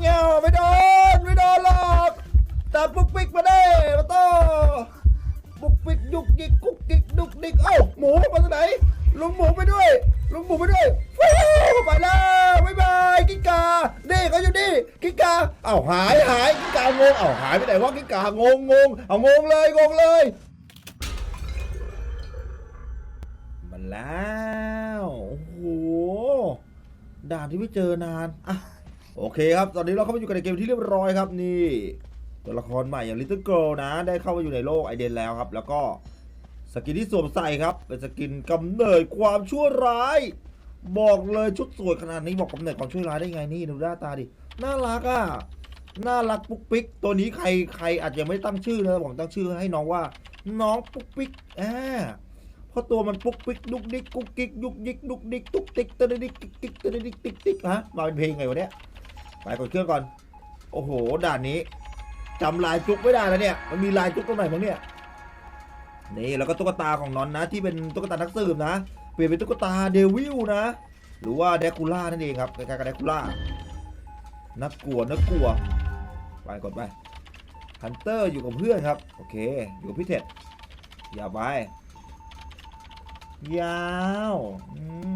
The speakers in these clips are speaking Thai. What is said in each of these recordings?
เงี้ยวไม่โดนไม่โดนหรอกแต่ปุกปิกมาได้มาโต้ปุ๊กปิกยุกยิกกุกกิกดุกดิกเอ้าหมูมาจากไหนลุงหมูไปด้วยลุงหมูไปด้วยฟิวไปแล้วบ๊ายบายกิ้งกานี่เขาอยู่นี่กิ้งกาเอ้าหายหายกิ้งกางงเอ้าหายไปไหนวะกิ้งกางงงงเอางงเลยงงเลยมันแล้วโอ้โหด่านที่ไม่เจอนานอะ โอเคครับตอนนี้เราเข้ามาอยู่กันในเกมที่เรียบร้อยครับนี่ตัวละครใหม่อย่าง Little Girl นะ ได้เข้ามาอยู่ในโลกไอเดนแล้วครับ แล้วก็สกินที่สวมใส่ครับ เป็นสกินกำเนิดความชั่วร้าย บอกเลยชุดสวยขนาดนี้บอกกำเนิดความชั่วร้ายได้ไงนี่ดูหน้าตาดิน่ารักอะน่ารักปุ๊กปิ๊กตัวนี้ใครใครอาจจะยังไม่ตั้งชื่อนะผมตั้งชื่อให้น้องว่า น้องปุ๊กปิ๊กอ่าเพราะตัวมันปุ๊กปิ๊กดุกดิกกุ๊กกิ๊กยุกยิกดุกดิกตุกติ๊กตะดิกกิ๊กกิ๊กตะดิกติ๊กติ๊กฮะมาเป็นเพลงไงวะเนี่ย ไปกดเครื่องก่อน โอ้โห ด่านนี้จำลายจุกไม่ได้แล้วเนี่ย มันมีลายจุกตรงไหนบ้างเนี่ย นี่แล้วก็ตุ๊กตาของนอนนะ ที่เป็นตุ๊กตานักสืบนะ เปลี่ยนเป็นตุ๊กตาเดวิลนะ หรือว่าเดคูล่านั่นเองครับคล้ายๆกับเดคูล่านักกลัวนักกลัว ไปกดไปฮันเตอร์อยู่กับเพื่อนครับ โอเค อยู่กับพี่เท็ดอย่าไปยาวอืม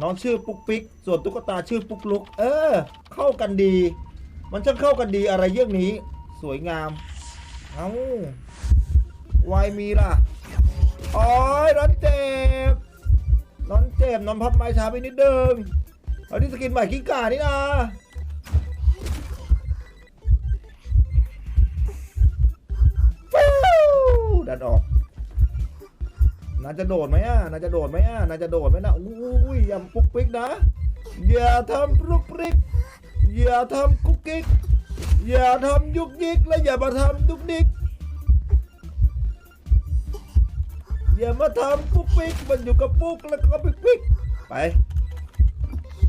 น้องชื่อปุ๊กปิ๊ก ส่วนตุ๊กตาชื่อปุ๊กลุก เออ เข้ากันดี มันช่างเข้ากันดีอะไรเรื่องนี้ สวยงาม เอ้าวายมีล่ะโอ้ยร้อนเจ็บร้อนเจ็บนอนพับไม้ช้าไปนิดเดิมเอาที่สกินใหม่กิ้งก่านี่นะ จะโดดไหมอะน่าจะโดดไหมอะน่าจะโดดไหมนะอุ้ยอย่าปุ๊กปิกนะอย่าทำปุ๊กปิกอย่าทำกุ๊กกิ๊กอย่าทำยุกยิกและอย่ามาทำดุกดิกอย่ามาทำปุ๊กปิ๊กมันอยู่กับปุ๊กแล้วก็ปิ๊กปิ๊กไป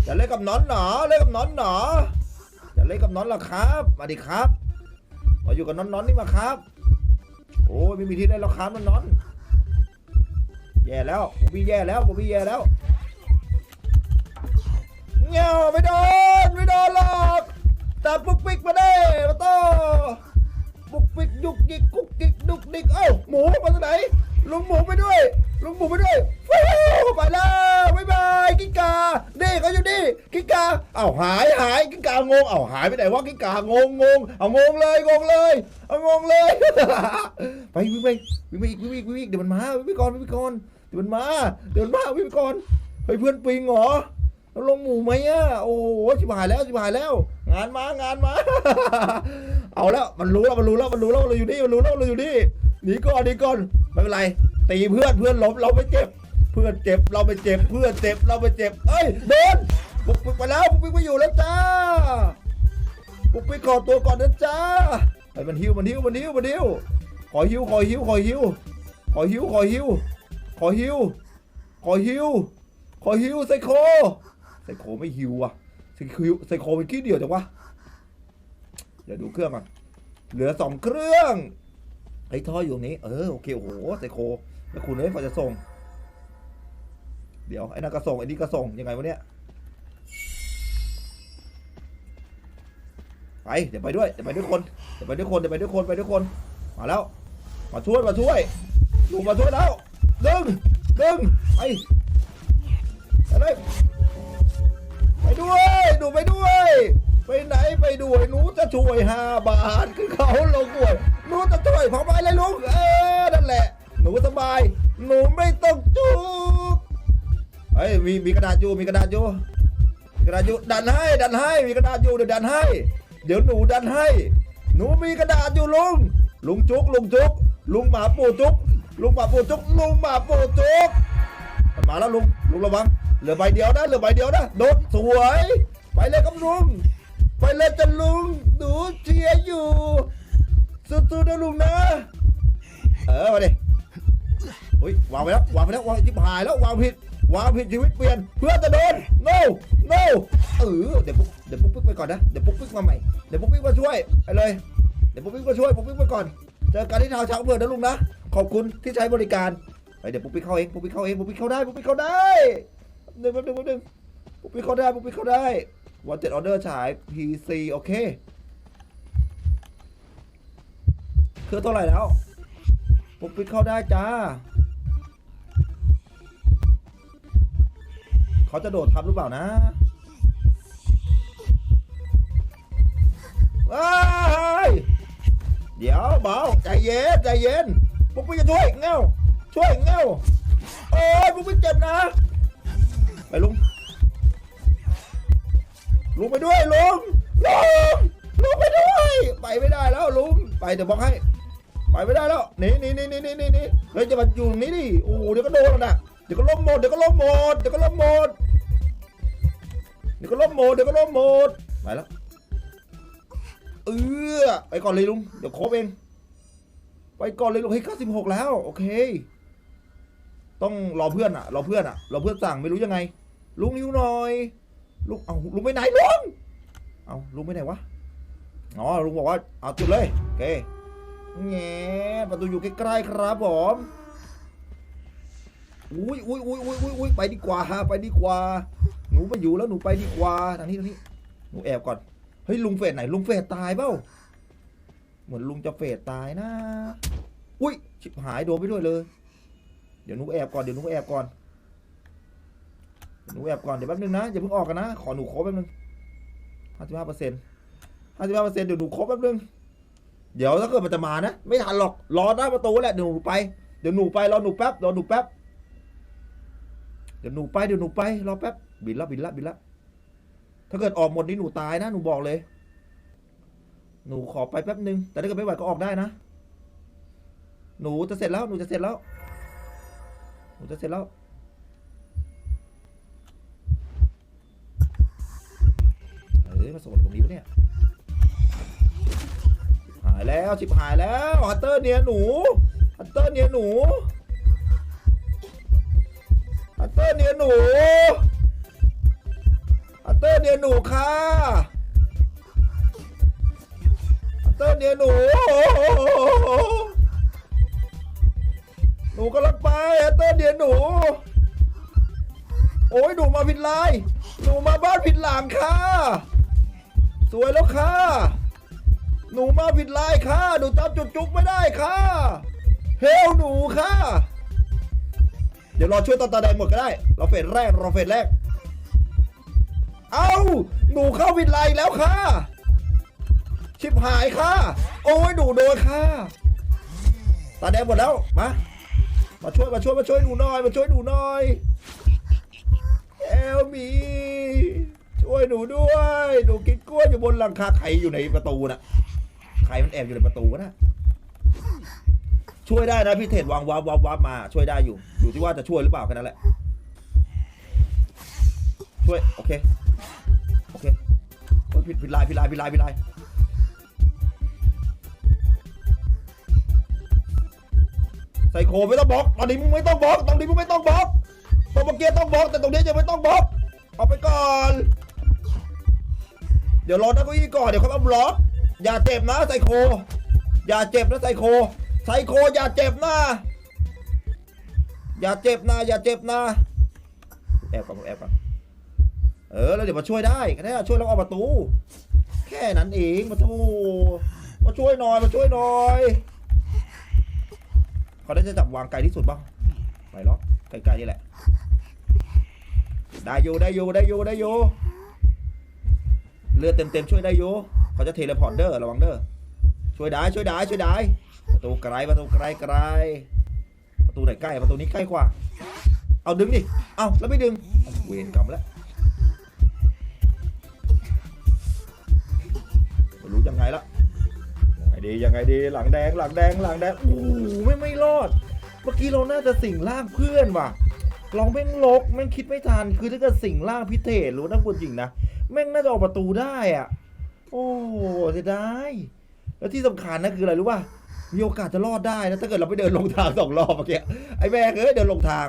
จะเล่นกับน้อนหนอเล่นกับน้อนหนอจะเล่นกับน้อนหรอครับ มาดิครับมาอยู่กับน้อนน้อนนี่มาครับ โอ้ยไม่มีที่ได้แล้วครับน้อนน้อน แย่แล้วผมพี่แย่แล้วผมพี่แย่แล้วเงี้ยวไม่โดนไม่โดนหรอกแต่ปุกปิกมาได้มาโต้ปุ๊กปิกยุกยิกกุกกิกดุกดิกเอ้าหมูมาจากไหนลุงหมูไปด้วยลุงหมูไปด้วย ไปแล้วบ๊ายบายกิ้งกานี่เขาอยู่นี่กิ้งกาเอ้าหายหายกิ้งกางงเอ้าหายไปไหนวะกิ้งกางงงงเอางงเลยงงเลยเอางงเลย ไปวิ่งไปวิ่งไปอีกวิ่งไปอีกวิ่งไปอีกเดี๋ยวมันมาวิ่งไปก่อนวิ่งไปก่อนเดี๋ยวมันมาเดี๋ยวมันมาวิ่งไปก่อนไปเพื่อนปิงเหรอแล้วลงหมู่ไหมอะโอ้โหชิบหายแล้วชิบหายแล้ว งานมางานมา เอาแล้วมันรู้แล้วมันรู้แล้วมันรู้แล้วเราอยู่นี่มันรู้แล้วเราอยู่นี่หนีก่อนหนีก่อนไม่เป็นไรตีเพื่อนเพื่อนล้มเราไม่เจ็บ เพื่อนเจ็บเราไม่เจ็บเพื่อนเจ็บเราไม่เจ็บเอ้ยโดนปุกปิกไปแล้วปุกปิกไปอยู่แล้วจ้าปุกปิกขอตัวก่อนนะจ้าไอ้มันหิวมันหิวมันหิวมันหิวขอหิวขอหิวขอหิวขอหิวขอหิวขอหิวขอหิวขอหิวไซโคไซโคไม่หิวอะไซโคไซโคเป็นขี้เดียวจังวะเดี๋ยวดูเครื่องก่อนเหลือสองเครื่องไอ้ท่ออยู่นี้เออโอเคโอ้โหไซโคแล้วคุณเอ้ยพอจะส่ง เดี๋ยว ไอ้นั่นก็ส่งไอ้นี่ก็ส่งยังไงวะเนี่ยไปเดี๋ยวไปด้วยเดี๋ยวไปด้วยคนเดี๋ยวไปด้วยคนเดี๋ยวไปด้วยคนไปด้วยคนมาแล้วมาช่วยมาช่วยลุงมาช่วยแล้วดึงดึงไปไปเลยไปด้วยหนูไปด้วย ไปไหนไปด้วยหนูจะช่วยห้าบาทคือเขาลงด้วยหนูจะช่วยพอไปเลยลุงเออนั่นแหละ หนูสบาย หนูไม่ต้องจุก เฮ้ยมีมีกระดาษอยู่มีกระดาษอยู่กระดาษอยู่ดันให้ดันให้มีกระดาษอยู่เดี๋ยวดันให้ เดี๋ยวหนูดันให้ หนูมีกระดาษอยู่ลุงลุงจุกลุงจุกลุงหมาปูจุกลุงหมาปูจุกลุงหมาปูจุกมาแล้วลุงลุงระวังเหลือใบเดียวนะเหลือใบเดียวนะโดดสวย ไปเลยครับลุงไปเลยจ้ะลุงหนูเชียร์อยู่สู้ๆนะลุงนะ เออมาดิอุ้ยวางไปแล้ววางไปแล้ววางจิบหายแล้ววางผิด วางผิดชีวิตเปลี่ยนเพื่อจะโดน no no เออเดี๋ยวปุ๊กเดี๋ยวปุ๊กปิ๊กไปก่อนนะเดี๋ยวปุ๊กปิ๊กมาใหม่เดี๋ยวปุ๊กปิ๊กมาช่วยไปเลยเดี๋ยวปุ๊กปิ๊กมาช่วยปุ๊กปิ๊กไปก่อนเจอกันที่ทาวช้างเผือกนะลุงนะขอบคุณที่ใช้บริการไปเดี๋ยวปุ๊กปิ๊กเข้าเองปุ๊กปิ๊กเข้าเองปุ๊กปิ๊กเข้าได้ปุ๊กปิ๊กเข้าได้หนึ่งแป๊บนึงแป๊บนึงปุ๊กปิ๊กเข้าได้ปุ๊กปิ๊กเข้าได้วันเจ็ดออเดอร์ฉาย PC โอเคคือเท่าไหร่แล้วปุ๊กปิ๊กเข้าได้จ้า เขาจะโดดทับหรือเปล่านะว้ายเดี๋ยวเบาใจเย็นใจเย็นปุ๊กปิ๊กจะช่วยเงาช่วยเงาโอ้ยปุ๊กปิ๊กเจ็บนะ ไปลุงลุงไปด้วยลุงลุงลุงไปด้วย ไปไม่ได้แล้วลุงไปเดี๋ยวบอกให้ ไปไม่ได้แล้วหนี่นี่นี่นี่นี่นี่เฮ้ยจะมาอยู่นี้ดิโอ้โหเดี๋ยวก็โดนแล้วนะเดี๋ยวก็ล้มหมดเดี๋ยวก็ล้มหมดเดี๋ยวก็ล้มหมด เดี๋ยวก็ล้มหมดเดี๋ยวก็ล้มหมดไปแล้วเออไปก่อนเลยลุงเดี๋ยวครบเอง ไปก่อนเลยลุงเฮ้ยเก้าสิบหกแล้ว โอเค ต้องรอเพื่อนอะรอเพื่อนอะรอเพื่อนสั่งไม่รู้ยังไง ลุงนิ้วหน่อย ลุงเอาลุงไปไหนลุงเอาลุงไปไหนวะอ๋อลุงบอกว่าเอาจุดเลยโอเคแง่ประตูอยู่ใกล้ๆครับผมอุ้ยอุ้ยอุ้ยอุ้ยอุ้ยอุ้ยไปดีกว่าไปดีกว่า หนูไปอยู่แล้วหนูไปดีกว่าทางนี้ทางนี้ หนูแอบก่อน เฮ้ยลุงเฟดไหนลุงเฟดตายเปล่า เหมือนลุงจะเฟดตายนะ อุ้ยชิบหายโดนไปด้วยเลย เดี๋ยวหนูแอบก่อนเดี๋ยวหนูแอบก่อน หนูแอบก่อนเดี๋ยวแป๊บนึงนะอย่าเพิ่งออกกันนะ ขอหนูครบแป๊บนึงห้าสิบห้าเปอร์เซ็นต์ห้าสิบห้าเปอร์เซ็นต์เดี๋ยวหนูครบแป๊บนึง เดี๋ยวถ้าเกิดมันจะมานะ ไม่ทันหรอก รอหน้าประตูแหละเดี๋ยวหนูไป เดี๋ยวหนูไปรอหนูแป๊บรอหนูแป๊บ ดี๋ยวหนูไปเดี๋ยวหนูไปรอแป๊บบินละบินละบินละถ้าเกิดออกหมดนี่หนูตายนะหนูบอกเลย หนูขอไปแป๊บนึง แต่ถ้าเกิดไม่ไหวก็ออกได้นะ หนูจะเสร็จแล้วหนูจะเสร็จแล้ว หนูจะเสร็จแล้วเอ้ยมาส่งตรงนี้ปะเนี่ยหายแล้วชิบหายแล้วฮัตเตอร์เนียหนูฮัตเตอร์เนียหนู เตอร์เนียหนูฮัตเตอร์เนียหนูค่ะฮัตเตอร์เนียหนู หนูกำลังไปฮัตเตอร์เนียหนู โอ้ยหนูมาผิดลาย หนูมาบ้านผิดหลังค่ะ สวยแล้วค่ะ หนูมาผิดลายค่ะ หนูจำจุดจุกไม่ได้ค่ะ เฮลหนูค่ะ เดี๋ยวรอช่วยตอนตาแดงหมดก็ได้ เราเฟสแรกเราเฟสแรก เอ้า หนูเข้าผิดลแล้วค่ะ ชิบหายค่ะ โอ้ยหนูโดนค่ะ ตาแดงหมดแล้ว มา มาช่วยมาช่วยมาช่วยหนูหน่อยมาช่วยหนูหน่อยเอลมีช่วยหนูด้วย หนูกินกล้วยอยู่บนหลังคาใครอยู่ในประตูน่ะใครมันแอบอยู่ในประตูวะนะ ช่วยได้นะพี่เทศวางวับวับวับมา ช่วยได้อยู่ อยู่ที่ว่าจะช่วยหรือเปล่าแค่นั้นแหละ ช่วย โอเค โอเคโอ้ยผิดผิดลายผิดลายผิดลายผิดลายไซโคไม่ต้องบล็อกตอนนี้มึงไม่ต้องบล็อกตรงนี้มึงไม่ต้องบล็อกตรงเมื่อกี้ต้องบล็อกแต่ตรงนี้ยังไม่ต้องบล็อกเอาไปก่อน เดี๋ยวรอนักเก้าอี้ก่อนเดี๋ยวเขามาบล็อกอย่าเจ็บนะไซโค อย่าเจ็บนะไซโค ไซโคอย่าเจ็บนะ อย่าเจ็บนะ อย่าเจ็บนะ แอบก่อนแอบก่อนเออ แล้วเดี๋ยวมาช่วยได้แค่นี้ช่วยแล้วเอาประตู แค่นั้นเองมาทูมาช่วยหน่อยมาช่วยหน่อยเขาได้จะจับวางไกลที่สุดป่ะไปล็อกไกลๆนี่แหละ ได้อยู่ได้อยู่ได้อยู่ได้อยู่เลือดเต็มๆช่วยได้อยู่เขาจะเทเลพอร์ตเดอร์ระวังเด้อช่วยได้ช่วยได้ช่วยได้ ประตูไกลประตูไกลไกลประตูไหนใกล้ประตูนี้ใกล้กว่า เอาดึงดิเอาแล้วไม่ดึงเวรกรรมแล้วไม่รู้ยังไงละยังไงดียังไงดีหลังแดงหลังแดงหลังแดงโอ้โหไม่ไม่รอด เมื่อกี้เราน่าจะสิงร่างเพื่อนว่ะเราแม่งลกแม่งคิดไม่ทันคือถ้าเกิดสิ่งล่างพิเศรู้นะคุณจริงนะแม่งน่าจะออกประตูได้อะโอ้เสียดายแล้วที่สำคัญนะคืออะไรรู้ป่ะ มีโอกาสจะรอดได้นะถ้าเกิดเราไปเดินลงทางสองรอบเมื่อกี้ไอ้แม่งเอ้ยเดินลงทาง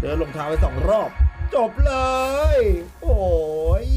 เดินลงทางไปสองรอบ จบเลย โอ้ย